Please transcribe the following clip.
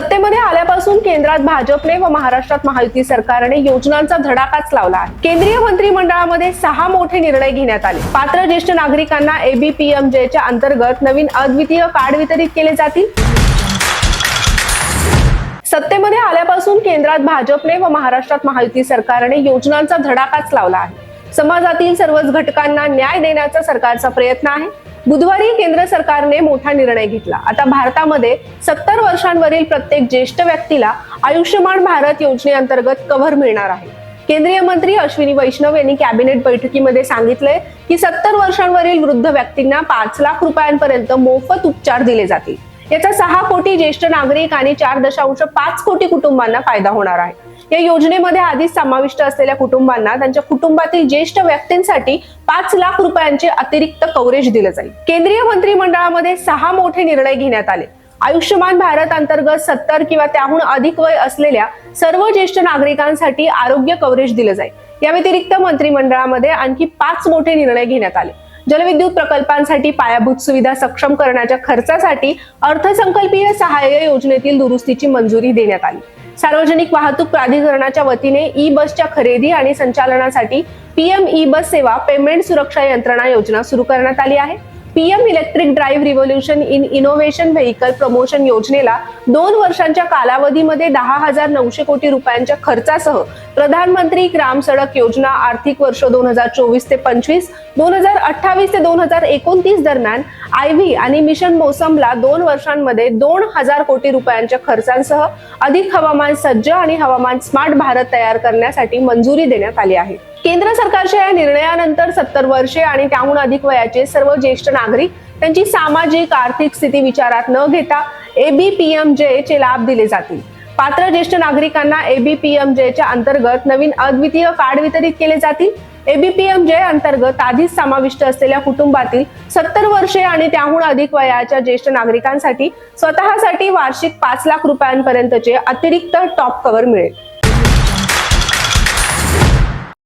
सत्तेमध्ये आल्यापासून केंद्रात भाजपने व महाराष्ट्रात महायुती सरकारने योजनांचा धडाकाच लावला आहे. केंद्रीय मंत्रिमंडळामध्ये सहा मोठे निर्णय घेण्यात आले. पात्र ज्येष्ठ नागरिकांना एबीपीएमजेच्या अंतर्गत नवीन अद्वितीय कार्ड वितरित केले जातील. सत्तेमध्ये आल्यापासून केंद्रात भाजपने व महाराष्ट्रात महायुती सरकारने योजनांचा धडाकाच लावला आहे. समाजातील सर्वच घटकांना न्याय देण्याचा सरकारचा प्रयत्न आहे. बुधवारी केंद्र सरकारने मोठा निर्णय घेतला. आता भारतामध्ये सत्तर वर्षांवरील प्रत्येक ज्येष्ठ व्यक्तीला आयुष्यमान भारत योजनेअंतर्गत कव्हर मिळणार आहे. केंद्रीय मंत्री अश्विनी वैष्णव यांनी कॅबिनेट बैठकीमध्ये सांगितलंय की सत्तर वर्षांवरील वृद्ध व्यक्तींना पाच लाख रुपयांपर्यंत मोफत उपचार दिले जातील. याचा सहा कोटी ज्येष्ठ नागरिक आणि चार दशांश पाच कोटी कुटुंबांना फायदा होणार आहे. या योजनेमध्ये आधीच समाविष्ट असलेल्या कुटुंबांना त्यांच्या कुटुंबातील ज्येष्ठ व्यक्तींसाठी पाच लाख रुपयांचे अतिरिक्त कव्हरेज दिलं जाईल. केंद्रीय मंत्रिमंडळामध्ये सहा मोठे निर्णय घेण्यात आले. आयुष्यमान भारत अंतर्गत सत्तर किंवा त्याहून अधिक वय असलेल्या सर्व ज्येष्ठ नागरिकांसाठी आरोग्य कव्हरेज दिलं जाईल. या व्यतिरिक्त मंत्रिमंडळामध्ये आणखी पाच मोठे निर्णय घेण्यात आले. जलविद्युत प्रकल्पांसाठी पायाभूत सुविधा सक्षम करण्याच्या खर्चासाठी अर्थसंकल्पीय सहाय्य योजनेतील दुरुस्तीची मंजुरी देण्यात आली. सार्वजनिक वाहतूक प्राधिकरणाच्या वतीने ई बसच्या खरेदी आणि संचालनासाठी पीएम ई बस सेवा पेमेंट सुरक्षा यंत्रणा योजना सुरू करण्यात आली आहे. PM electric drive revolution in innovation vehicle promotion योजनेला दोन वर्षांच्या कालावधीमध्ये दहा हजार नऊशे कोटी रुपयांच्या खर्चासह प्रधानमंत्री ग्राम सडक योजना आर्थिक वर्ष दोन हजार चोवीस ते पंचवीस दोन हजार अठ्ठावीस ते दोन हजार एकोणतीस दरम्यान आयव्ही आणि मिशन मोसमला दोन वर्षांमध्ये दोन हजार कोटी रुपयांच्या खर्चांसह अधिक हवामान सज्ज आणि हवामान स्मार्ट भारत तयार करण्यासाठी मंजुरी देण्यात आली आहे. केंद्र सरकारच्या या निर्णयानंतर सत्तर वर्षे आणि त्याहून अधिक वयाचे सर्व ज्येष्ठ नागरिक त्यांची सामाजिक आर्थिक स्थिती विचारात न घेता एबीपीएमजे चे लाभ दिले जातील. पात्र ज्येष्ठ नागरिकांना एबीपीएमजे च्या अंतर्गत नवीन अद्वितीय कार्ड वितरित केले जातील. एबीपीएमजे अंतर्गत आधीच समाविष्ट असलेल्या कुटुंबातील सत्तर वर्षे आणि त्याहून अधिक वयाच्या ज्येष्ठ नागरिकांसाठी स्वतःसाठी वार्षिक पाच लाख रुपयांपर्यंतचे अतिरिक्त टॉप कव्हर मिळेल.